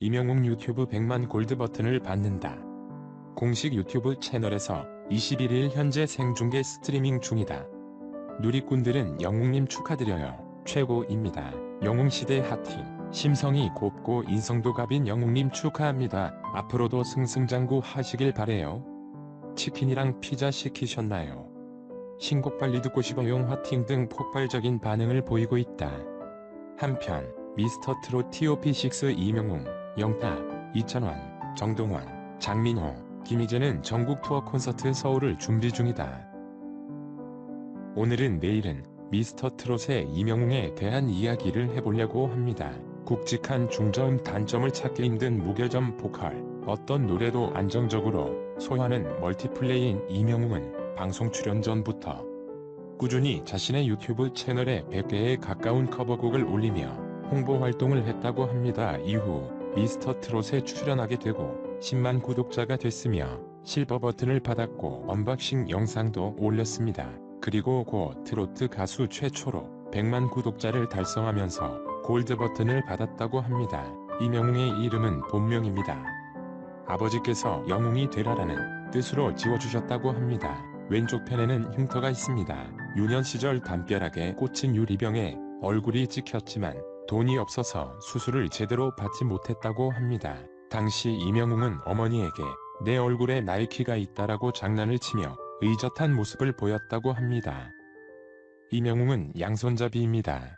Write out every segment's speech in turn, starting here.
이명웅 유튜브 100만 골드 버튼을 받는다. 공식 유튜브 채널에서 21일 현재 생중계 스트리밍 중이다. 누리꾼들은 영웅님 축하드려요. 최고입니다. 영웅시대 핫팀. 심성이 곱고 인성도 갑인 영웅님 축하합니다. 앞으로도 승승장구 하시길 바래요. 치킨이랑 피자 시키셨나요? 신곡 빨리 듣고 싶어요 화팅 등 폭발적인 반응을 보이고 있다. 한편 미스터 트롯 TOP6 이명웅, 영타, 이찬원, 정동원, 장민호, 김희재는 전국 투어 콘서트 서울을 준비 중이다. 오늘은 내일은 미스터 트롯의 이명웅에 대한 이야기를 해보려고 합니다. 굵직한 중저음 단점을 찾기 힘든 무결점 보컬, 어떤 노래도 안정적으로 소화하는 멀티플레이인 이명웅은 방송 출연 전부터 꾸준히 자신의 유튜브 채널에 100개에 가까운 커버곡을 올리며 홍보 활동을 했다고 합니다. 이후 미스터 트롯에 출연하게 되고 10만 구독자가 됐으며 실버 버튼을 받았고 언박싱 영상도 올렸습니다. 그리고 고 트로트 가수 최초로 100만 구독자를 달성하면서 골드 버튼을 받았다고 합니다. 이명웅의 이름은 본명입니다. 아버지께서 영웅이 되라라는 뜻으로 지어주셨다고 합니다. 왼쪽 편에는 흉터가 있습니다. 유년 시절 담벼락에 꽂힌 유리병에 얼굴이 찍혔지만 돈이 없어서 수술을 제대로 받지 못했다고 합니다. 당시 이명웅은 어머니에게 내 얼굴에 나이키가 있다라고 장난을 치며 의젓한 모습을 보였다고 합니다. 이명웅은 양손잡이입니다.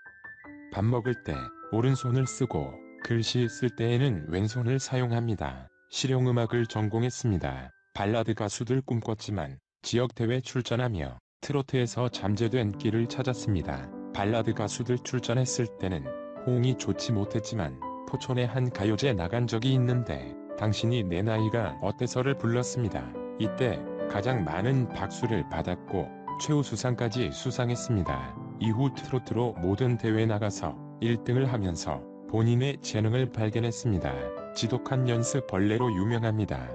밥 먹을 때 오른손을 쓰고 글씨 쓸 때에는 왼손을 사용합니다. 실용음악을 전공했습니다. 발라드 가수들 꿈꿨지만 지역대회 출전하며 트로트에서 잠재된 길을 찾았습니다. 발라드 가수들 출전했을 때는 호응이 좋지 못했지만 포천의 한 가요제 나간 적이 있는데 당신이 내 나이가 어때서를 불렀습니다. 이때 가장 많은 박수를 받았고 최우수상까지 수상했습니다. 이후 트로트로 모든 대회 나가서 1등을 하면서 본인의 재능을 발견했습니다. 지독한 연습 벌레로 유명합니다.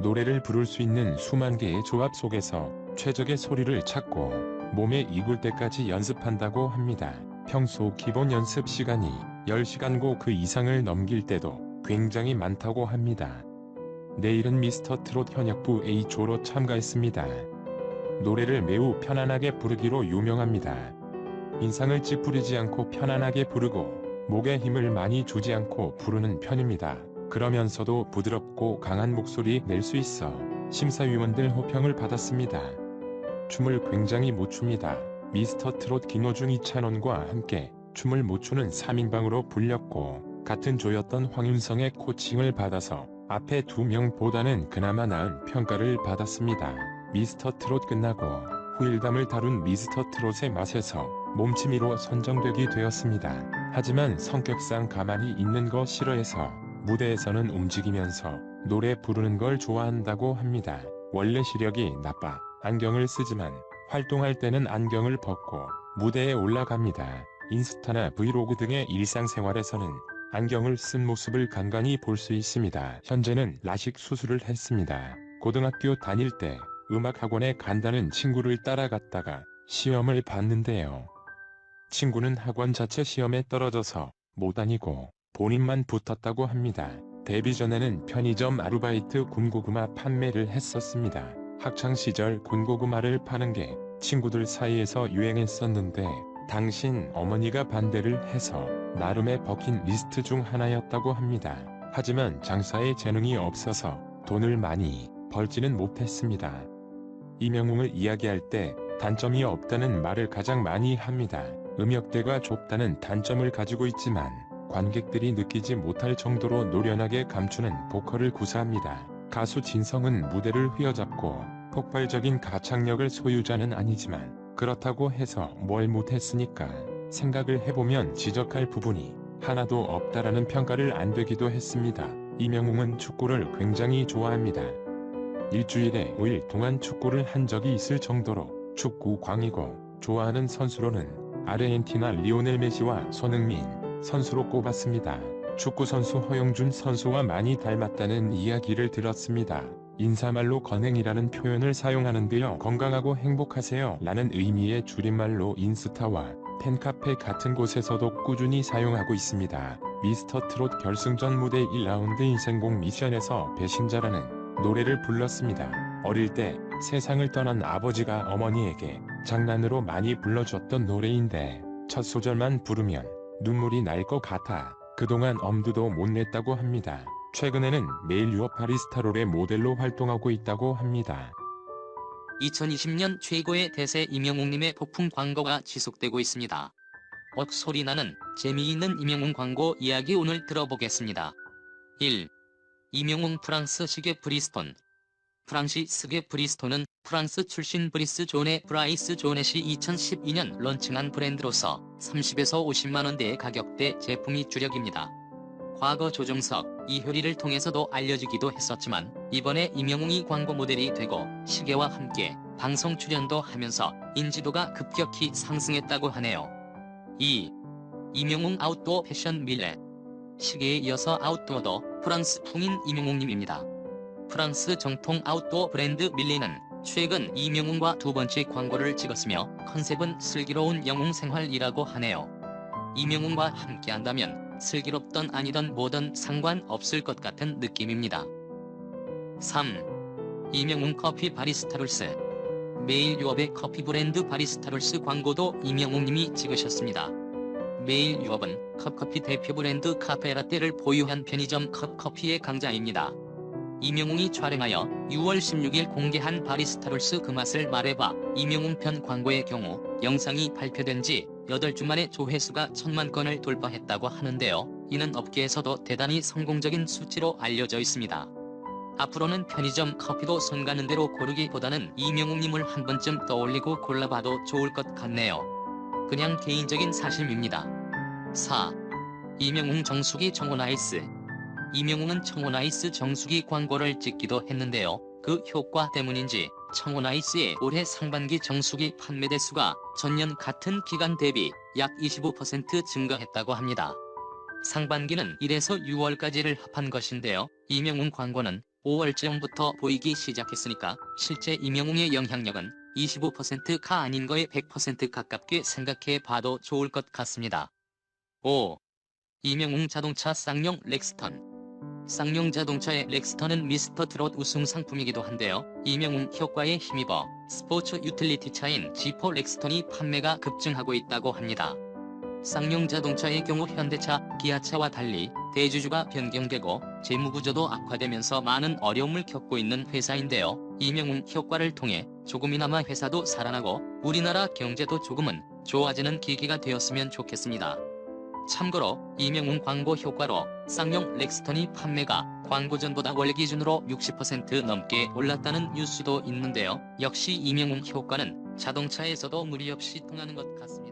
노래를 부를 수 있는 수만 개의 조합 속에서 최적의 소리를 찾고 몸에 익을 때까지 연습한다고 합니다. 평소 기본 연습 시간이 10시간고 그 이상을 넘길 때도 굉장히 많다고 합니다. 내일은 미스터 트롯 현역부 A조로 참가했습니다. 노래를 매우 편안하게 부르기로 유명합니다. 인상을 찌푸리지 않고 편안하게 부르고 목에 힘을 많이 주지 않고 부르는 편입니다. 그러면서도 부드럽고 강한 목소리 낼 수 있어 심사위원들 호평을 받았습니다. 춤을 굉장히 못 춥니다. 미스터 트롯 김호중 이찬원과 함께 춤을 못 추는 3인방으로 불렸고 같은 조였던 황윤성의 코칭을 받아서 앞에 두 명보다는 그나마 나은 평가를 받았습니다. 미스터 트롯 끝나고 후일담을 다룬 미스터 트롯의 맛에서 몸치미로 선정되게 되었습니다. 하지만 성격상 가만히 있는 거 싫어해서 무대에서는 움직이면서 노래 부르는 걸 좋아한다고 합니다. 원래 시력이 나빠 안경을 쓰지만 활동할 때는 안경을 벗고 무대에 올라갑니다. 인스타나 브이로그 등의 일상생활에서는 안경을 쓴 모습을 간간히 볼 수 있습니다. 현재는 라식 수술을 했습니다. 고등학교 다닐 때 음악학원에 간다는 친구를 따라갔다가 시험을 봤는데요. 친구는 학원 자체 시험에 떨어져서 못 다니고 본인만 붙었다고 합니다. 데뷔 전에는 편의점 아르바이트 군고구마 판매를 했었습니다. 학창시절 군고구마를 파는 게 친구들 사이에서 유행했었는데 당신 어머니가 반대를 해서 나름의 버킷리스트 중 하나였다고 합니다. 하지만 장사에 재능이 없어서 돈을 많이 벌지는 못했습니다. 이명웅을 이야기할 때 단점이 없다는 말을 가장 많이 합니다. 음역대가 좁다는 단점을 가지고 있지만 관객들이 느끼지 못할 정도로 노련하게 감추는 보컬을 구사합니다. 가수 진성은 무대를 휘어잡고 폭발적인 가창력을 소유자는 아니지만 그렇다고 해서 뭘 못했으니까 생각을 해보면 지적할 부분이 하나도 없다라는 평가를 안 되기도 했습니다. 이명웅은 축구를 굉장히 좋아합니다. 일주일에 5일 동안 축구를 한 적이 있을 정도로 축구 광이고 좋아하는 선수로는 아르헨티나 리오넬 메시와 손흥민 선수로 꼽았습니다. 축구선수 허영준 선수와 많이 닮았다는 이야기를 들었습니다. 인사말로 건행이라는 표현을 사용하는데요. 건강하고 행복하세요 라는 의미의 줄임말로 인스타와 팬카페 같은 곳에서도 꾸준히 사용하고 있습니다. 미스터 트롯 결승전 무대 1라운드 인생곡 미션에서 배신자라는 노래를 불렀습니다. 어릴 때 세상을 떠난 아버지가 어머니에게 장난으로 많이 불러줬던 노래인데 첫 소절만 부르면 눈물이 날 것 같아 그동안 엄두도 못 냈다고 합니다. 최근에는 매일 유업 바리스타롤의 모델로 활동하고 있다고 합니다. 2020년 최고의 대세 임영웅님의 폭풍 광고가 지속되고 있습니다. 억 소리 나는 재미있는 임영웅 광고 이야기 오늘 들어보겠습니다. 1. 임영웅 프랑스 시계 브리스톤 프랑시스계 브리스톤은 프랑스 출신 브리스 존의 브라이스 조넷이 2012년 런칭한 브랜드로서 30에서 50만원대의 가격대 제품이 주력입니다. 과거 조정석, 이효리를 통해서도 알려지기도 했었지만 이번에 임영웅이 광고 모델이 되고 시계와 함께 방송 출연도 하면서 인지도가 급격히 상승했다고 하네요. 2. 임영웅 아웃도어 패션 밀렛 시계에 이어서 아웃도어도 프랑스 풍인 임영웅님입니다. 프랑스 정통 아웃도어 브랜드 밀리는 최근 임영웅과 두 번째 광고를 찍었으며 컨셉은 슬기로운 영웅 생활이라고 하네요. 임영웅과 함께한다면 슬기롭던 아니던 뭐든 상관없을 것 같은 느낌입니다. 3. 임영웅 커피 바리스타룰스 매일 유업의 커피 브랜드 바리스타룰스 광고도 임영웅님이 찍으셨습니다. 매일 유업은 컵커피 대표 브랜드 카페라떼를 보유한 편의점 컵커피의 강자입니다. 임영웅이 촬영하여 6월 16일 공개한 바리스타룰스 그 맛을 말해봐 임영웅 편 광고의 경우 영상이 발표된 지 8주 만에 조회수가 천만 건을 돌파했다고 하는데요. 이는 업계에서도 대단히 성공적인 수치로 알려져 있습니다. 앞으로는 편의점 커피도 손 가는 대로 고르기보다는 이명웅님을 한 번쯤 떠올리고 골라봐도 좋을 것 같네요. 그냥 개인적인 사심입니다. 4. 이명웅 정수기 청혼 아이스 이명웅은 청혼아이스 정수기 광고를 찍기도 했는데요. 그 효과 때문인지 청혼아이스의 올해 상반기 정수기 판매 대수가 전년 같은 기간 대비 약 25% 증가했다고 합니다. 상반기는 1에서 6월까지를 합한 것인데요. 이명웅 광고는 5월쯤부터 보이기 시작했으니까 실제 이명웅의 영향력은 25%가 아닌 거에 100% 가깝게 생각해 봐도 좋을 것 같습니다. 5. 이명웅 자동차 쌍용 렉스턴 쌍용 자동차의 렉스턴은 미스터 트롯 우승 상품이기도 한데요. 이명웅 효과에 힘입어 스포츠 유틸리티 차인 지포 렉스턴이 판매가 급증하고 있다고 합니다. 쌍용 자동차의 경우 현대차, 기아차와 달리 대주주가 변경되고 재무구조도 악화되면서 많은 어려움을 겪고 있는 회사인데요. 이명웅 효과를 통해 조금이나마 회사도 살아나고 우리나라 경제도 조금은 좋아지는 계기가 되었으면 좋겠습니다. 참고로 이명웅 광고 효과로 쌍용 렉스턴이 판매가 광고 전보다 월 기준으로 60% 넘게 올랐다는 뉴스도 있는데요. 역시 이명웅 효과는 자동차에서도 무리 없이 통하는 것 같습니다.